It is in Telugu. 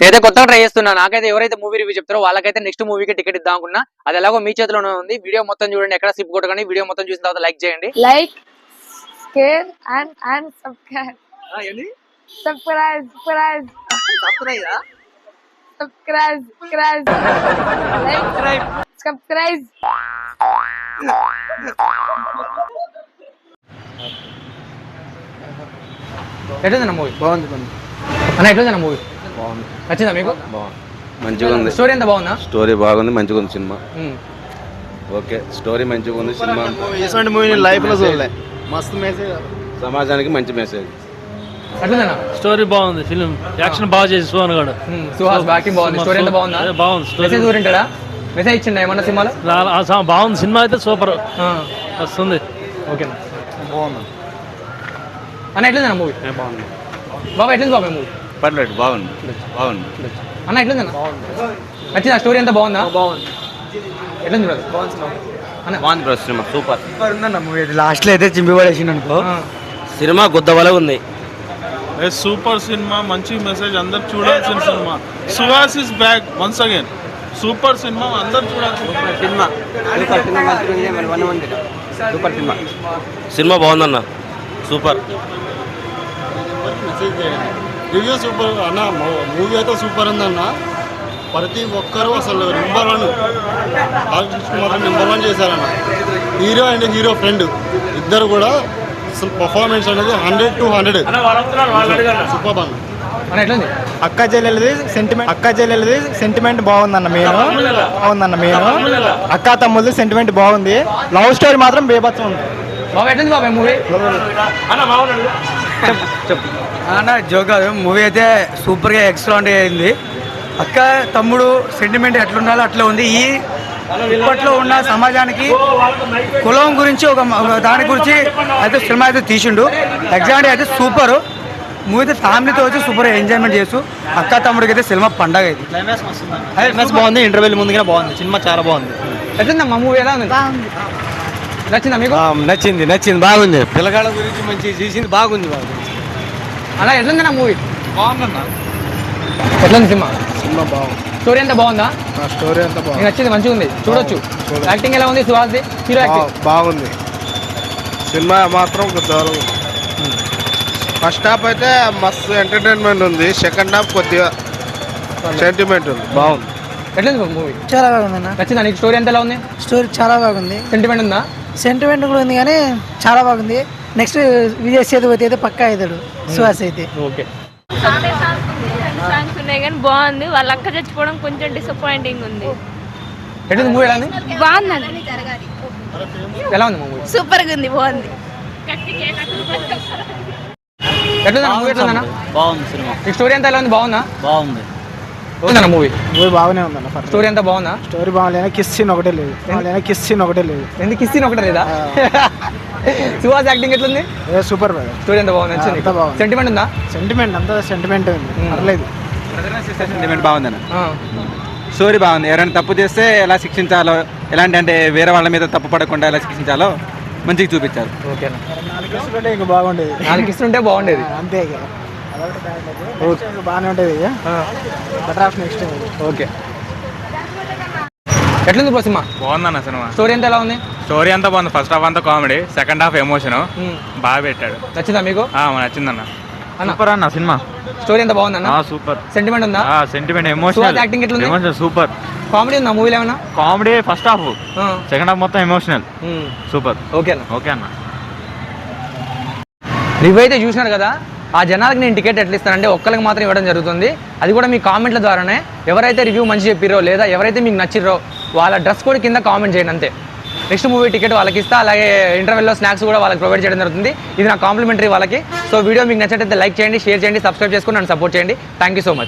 నేనైతే కొత్తగా ట్రై చేస్తున్నా నాకైతే ఎవరైతే మూవీ రివ్యూ చెప్తారో వాళ్ళకైతే నెక్స్ట్ మూవీకి టికెట్ ఇద్దాం అనుకున్నా. అది ఎలాగో మీ చేతిలోనే ఉంది. వీడియో మొత్తం చూడండి ఎక్కడ స్కిప్ కొట్టకండి. వీడియో మొత్తం చూసిన తర్వాత లైక్ చేయండి. Share, and and subscribe. Subscribe, subscribe, subscribe, subscribe. like, subscribe. ఎట్లుందన్న మూవీ బాగుంది బాగుంది. అన్న ఎట్లుందన్న మూవీ బాగుంది. నచ్చిందా మీకు? బాగుంది మంచిగా ఉంది. స్టోరీ ఎంత బాగుందా? స్టోరీ బాగుంది మంచిగా ఉంది సినిమా. ఓకే స్టోరీ మంచిగా ఉంది సినిమా. ఇటువంటి మూవీ. నేను లైఫ్లో చూడలే. మస్తు మెసేజ్ సమాజానికి మంచి మెసేజ్ ఎట్లుందన్న స్టోరీ బాగుంది ఫిలిం. యాక్షన్ బాగా చేసి సోన్ గడు. సుహాస్ బాకింగ్ బాగుంది. స్టోరీ ఎంత బాగుందా? బాగుంది స్టోరీ. మెసేజ్ ఊరింటాడా? మెసేజ్ ఇచ్చిండా ఏమన్నా సినిమాలో? బాగుంది. సినిమా అయితే సూపర్. వస్తుంది. ఓకేనా బాగుంది. అన్న ఎట్లుందన్న మూవీ? బాగుంది. బాబా ఎట్లుంది బాబా మూవీ? పర్లేదు బాగుంది బాగుంది. అన్న ఎట్లుందన్న నచ్చిందా స్టోరీ ఎంత బాగుందా? బాగుంది. ఎట్లుంది? అన్న. బాగుంది బ్రో సినిమా సూపర్. లాస్ట్లో అయితే చింపి పడేసిండు అనుకో. ఆ, సినిమా గుద్దవల ఉంది. ఏ సూపర్ సినిమా మంచి మెసేజ్ అందరు చూడాల్సిన cinema. Suhas is back once again super cinema అందరు చూడాల్సిన సినిమా. సూపర్ సినిమా సినిమా. బాగుందన్న. సూపర్. రివ్యూ సూపర్ అన్న మూవీ అయితే సూపర్ ఉందన్న. ప్రతి ఒక్కరు అసలు నెంబర్ వన్ బాలకృష్ణ మాత్రం నెంబర్ వన్ చేశారన్న. హీరో అండ్ హీరో ఫ్రెండ్ ఇద్దరు కూడా అసలు పర్ఫార్మెన్స్ అనేది హండ్రెడ్ టు హండ్రెడ్ సూపర్ అన్న. ఎట్లుంది అక్క చెల్లెలది సెంటిమెంట్ అక్క చెల్లెలది సెంటిమెంట్ బాగుందన్న మెయిన్ బాగుందన్న మెయిన్ అక్క తమ్ముళ్ళది సెంటిమెంట్ బాగుంది. లవ్ స్టోరీ మాత్రం బేబత్సం ఉంది. బాబా ఎట్లుంది బాబా మూవీ అన్న జోక్ కాదు. మూవీ అయితే సూపర్గా ఎక్సలెంట్ అయింది. అక్క తమ్ముడు సెంటిమెంట్ ఎట్లుండాలో అట్లా ఉంది. ఈ ఇప్పట్లో ఉన్న సమాజానికి కులం గురించి ఒక ఒక దాని గురించి అయితే సినిమా అయితే తీసిండు. ఎగ్జాక్ట్ అయితే సూపర్. మూవీ అయితే ఫ్యామిలీతో వచ్చి సూపర్ ఎంజాయ్మెంట్ చేస్తూ అక్క తమ్ముడికి అయితే సినిమా పండగ ఇది. క్లైమాక్స్ బాగుంది. ఇంటర్వెల్ ముందుగా బాగుంది. సినిమా చాలా బాగుంది. ఎట్లుందమ్మా మూవీ ఎలా ఉంది? నచ్చిందా మీకు? నచ్చింది నచ్చింది బాగుంది. పిల్లగాళ్ళ గురించి మంచి చేసింది బాగుంది బాగుంది అలా ఎట్లుందన్న మూవీ? ఎట్లుంది సినిమా? సినిమా బాగుంది. స్టోరీ ఎంత బాగుందా? స్టోరీ అంతా మీకు నచ్చింది మంచిగా ఉంది. చూడొచ్చు. యాక్టింగ్ ఎలా ఉంది సుహాస్ది? Hero acting? బాగుంది. సినిమా మాత్రం దూరం ఫస్ట్ హాఫ్ అయితే మస్తు ఎంటర్టైన్మెంట్ ఉంది. సెకండ్ హాఫ్ కొద్దిగా సెంటిమెంట్ ఉంది. బాగుంది. ఎట్లుంది మూవీ? చాలా బాగుందన్న. నచ్చిందా నీకు? స్టోరీ ఎంత ఎలా ఉంది? స్టోరీ చాలా బాగుంది. సెంటిమెంట్ ఉందా? సెంటిమెంట్ కూడా ఉంది కానీ చాలా బాగుంది. నెక్స్ట్ విజయ్ సేతుపతి అయితే పక్కా అవుతాడు. సుహాస్ అయితే. ఓకే. సాంగ్స్ ఉన్నాయి కానీ బాగుంది. వాళ్ళ అక్క చచ్చిపోవడం కొంచెం డిసప్పాయింటింగ్ ఉంది. ఎట్లుంది మూవీ ఎలా ఉంది? బాగుందండి. ఎలా ఉంది మూవీ? సూపర్గా ఉంది బాగుంది. మూవీ ఎట్లుందన్న? బాగుంది సినిమా. ఈ స్టోరీ ఎంత ఎలా ఉంది? బాగుందా? బాగుంది. ఉందన్న మూవీ మూవీ బాగానే ఉందన్న ఫస్ట్ స్టోరీ ఎంత బాగుందా? స్టోరీ బాగాలేదు కిస్ సీన్ ఒకటే లేదు. బాగాలేదు కిస్ సీన్ ఒకటే లేదు. ఎందుకు ఇస్తే ఒకటి లేదా? సుహాస్ యాక్టింగ్ ఎట్లుంది? ఏ సూపర్ స్టోరీ ఎంత బాగుంది? నచ్చింది అంతా బాగుంది. సెంటిమెంట్ ఉందా? సెంటిమెంట్ అంతా సెంటిమెంట్ ఉంది. పర్లేదు. సెంటిమెంట్ బాగుందన్న. ఆ. స్టోరీ బాగుంది. ఎవరైనా తప్పు చేస్తే ఎలా శిక్షించాలో ఎలాంటి అంటే వేరే వాళ్ళ మీద తప్పు పడకుండా ఎలా శిక్షించాలో మంచిగా చూపించారు. ఓకేనా నాలుగు కిస్ ఉంటే ఇంకా బాగుండేది. నాలుగు ఇస్తుంటే బాగుండేది. అంతే. బాగానే ఉంటుంది ఇక బెటర్ ఆఫ్ నెక్స్ట్ ఓకే. ఎట్లుంది బ్రో సినిమా? బాగుందన్న సినిమా. స్టోరీ ఎంత ఎలా ఉంది? స్టోరీ అంతా బాగుంది. ఫస్ట్ హాఫ్ అంతా కామెడీ సెకండ్ హాఫ్ ఎమోషన్. బాగా పెట్టాడు. నచ్చిందా మీకు? ఆ, నచ్చిందన్న. అన్న. సూపర్ అన్న సినిమా. స్టోరీ ఎంత బాగుందన్న సూపర్ సెంటిమెంట్ ఉందా? సెంటిమెంట్ ఎమోషనల్ యాక్టింగ్ ఎట్లుంది? ఎమోషనల్ సూపర్ కామెడీ ఉందా? మూవీలో ఏమన్నా comedy first half. Second half మొత్తం ఎమోషనల్. సూపర్ ఓకేనా ఓకే అన్న. రివ్యూ అయితే చూసినారు కదా? ఆ జనాలకు నేను టికెట్ ఎట్లా ఇస్తానంటే ఒక్కరికి మాత్రం ఇవ్వడం జరుగుతుంది. అది కూడా మీ కామెంట్ల ద్వారానే. ఎవరైతే రివ్యూ మంచి చెప్పిరో లేదా ఎవరైతే మీకు నచ్చిరో వాళ్ళ డ్రెస్ కోడ్ కింద కామెంట్ చేయండి అంతే. నెక్స్ట్ మూవీ టికెట్ వాళ్ళకి ఇస్తా అలాగే ఇంటర్వెల్లో స్నాక్స్ కూడా వాళ్ళకి ప్రొవైడ్ చేయడం జరుగుతుంది. ఇది నా కాంప్లిమెంటరీ వాళ్ళకి. సో వీడియో మీకు నచ్చినట్లయితే లైక్ చేయండి షేర్ చేయండి సబ్స్క్రైబ్ చేసుకుని నన్ను సపోర్ట్ చేయండి. Thank you so much